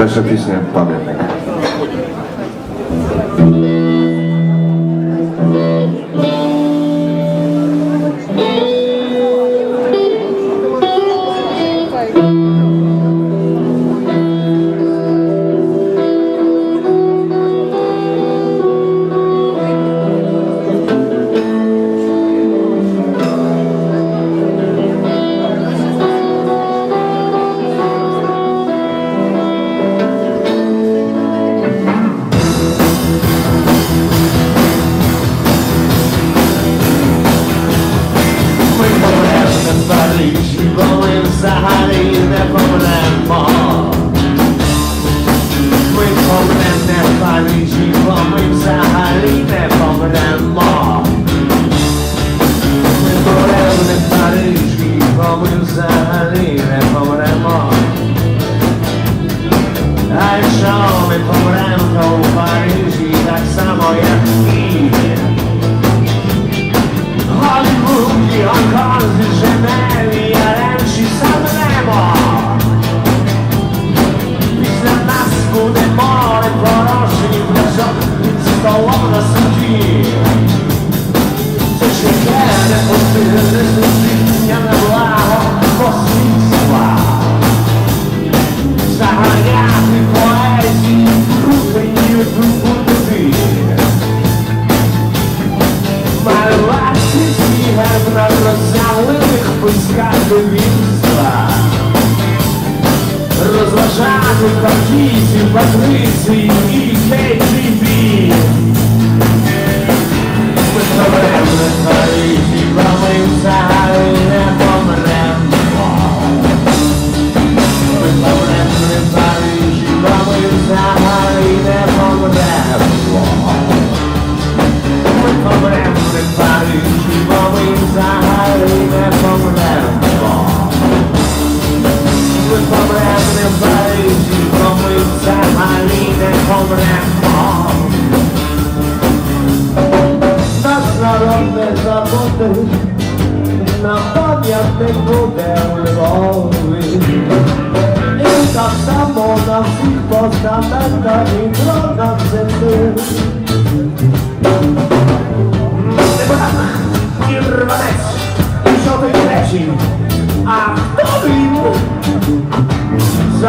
Перша пісня пам'ятник. mamy po ręką Paryżu i tak samo jak Розважати партійців, патрицій і помремо на Парижі, Nasalone zawody na powiatek budełkowy I tak samo na wsi poza metami drogach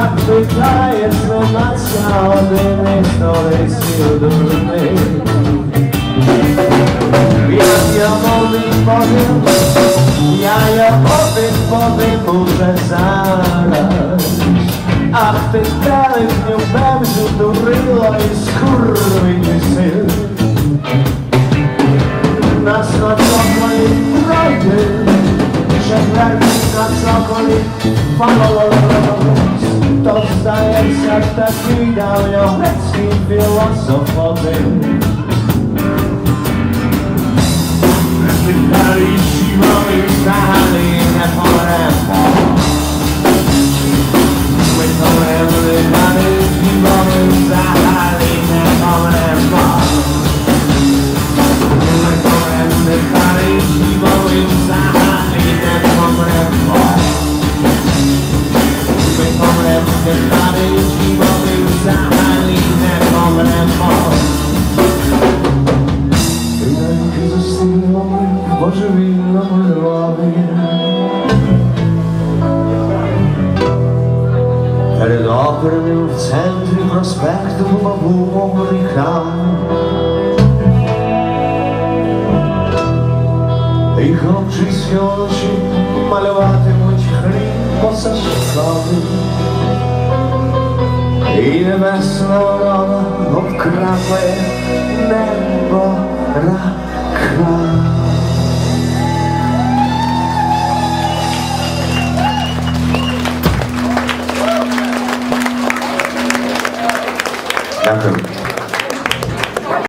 Запитає свинаця один із столиців дурний. Я йому відповім, я йому відповім уже зараз. Ах ти телепню бемзу дурило і син. Нас на цоколі пройде, четвертий на цоколі фалолололос. powstaje wszak tak idealnie obecni filozofowie. Божевільному Львові. Перед оперним в центрі проспекту бабу ріка. І хлопчиські очі малюватимуть хліб посадковий і небесна ворона обкрапає небо рака. Дякую.